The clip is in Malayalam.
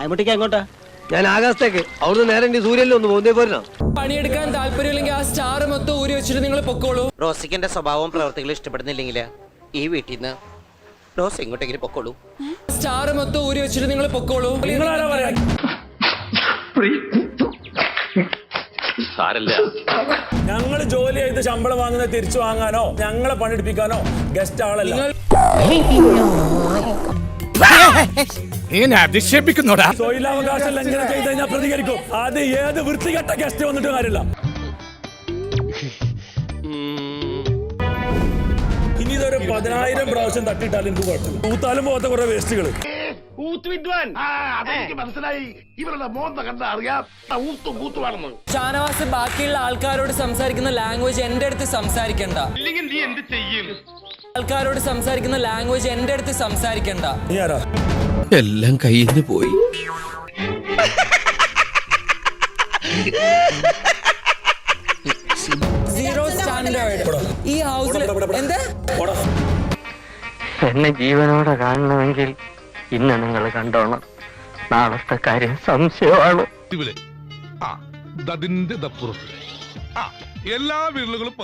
അയ്മുട്ടിക്ക് എങ്ങോട്ടാ? ഞാൻ ആകാശത്തേക്ക്. അവിടുന്ന് നേരെ സൂര്യനിൽ ഒന്ന് പോകുന്നേ പോരണോ പണിയെടുക്കാൻ താല്പര്യമില്ലെങ്കിൽ ആ സ്റ്റാർ മൊത്തം ഊരി വെച്ചിട്ട് നിങ്ങൾ പൊക്കോളൂ. റോസിക്കിന്റെ സ്വഭാവവും പ്രവർത്തികളും ഇഷ്ടപ്പെടുന്നില്ലെങ്കിൽ ഈ വീട്ടിൽ നിന്ന് റോസ് ഇങ്ങോട്ടെങ്കിലും പൊക്കോളൂ. സ്റ്റാർ മൊത്തം ഊരി വെച്ചിട്ട് നിങ്ങൾ പൊക്കോളൂ. ഞങ്ങൾ ജോലി ചെയ്ത് ശമ്പളം വാങ്ങുന്നത് തിരിച്ചു വാങ്ങാനോ ഞങ്ങളെ പണിയെടുപ്പിക്കാനോ ഗസ്റ്റ് ആളല്ല. നീ എന്നെ അധിക്ഷേപിക്കുന്നോടാ. തൊഴിലവകാശം ലംഘനം ചെയ്ത് കഴിഞ്ഞാൽ പ്രതികരിക്കും. അത് ഏത് വൃത്തികെട്ട ഗസ്റ്റ് വന്നിട്ട് കാര്യമില്ല. ഇനി ഇതൊരു പതിനായിരം പ്രാവശ്യം തട്ടിയിട്ടാലും എനിക്ക് കുഴപ്പമില്ല. തൂത്താലും പോകാത്ത കുറെ വേസ്റ്റുകൾ മനസ്സിലായി. ഇവരുടെ മോന്ത കണ്ട അറിയാം ഊത്തും കൂത്തുവാണെന്ന് ഷാനവാസ് ബാക്കിയുള്ള ആൾക്കാരോട് സംസാരിക്കുന്ന ലാംഗ്വേജ് എന്റെ അടുത്ത് സംസാരിക്കണ്ട. ഇല്ലെങ്കിൽ നീ എന്ത് ചെയ്യും? ആൾക്കാരോട് സംസാരിക്കുന്ന ലാംഗ്വേജ് എന്റെ അടുത്ത് സംസാരിക്കണ്ട. എല്ലാം കയ്യിൽ നിന്ന് പോയി സീറോ സ്റ്റാൻഡേർഡ് ഈ ഹൗസിൽ എന്താ. എന്നെ ജീവനോടെ കാണണമെങ്കിൽ ഇന്ന് നിങ്ങൾ കണ്ടോണം. നാളത്തെ കാര്യം സംശയമാണ്? ആ അതിന്റെ ദപ്പുറത്ത്. ആ എല്ലാ വീടുകളും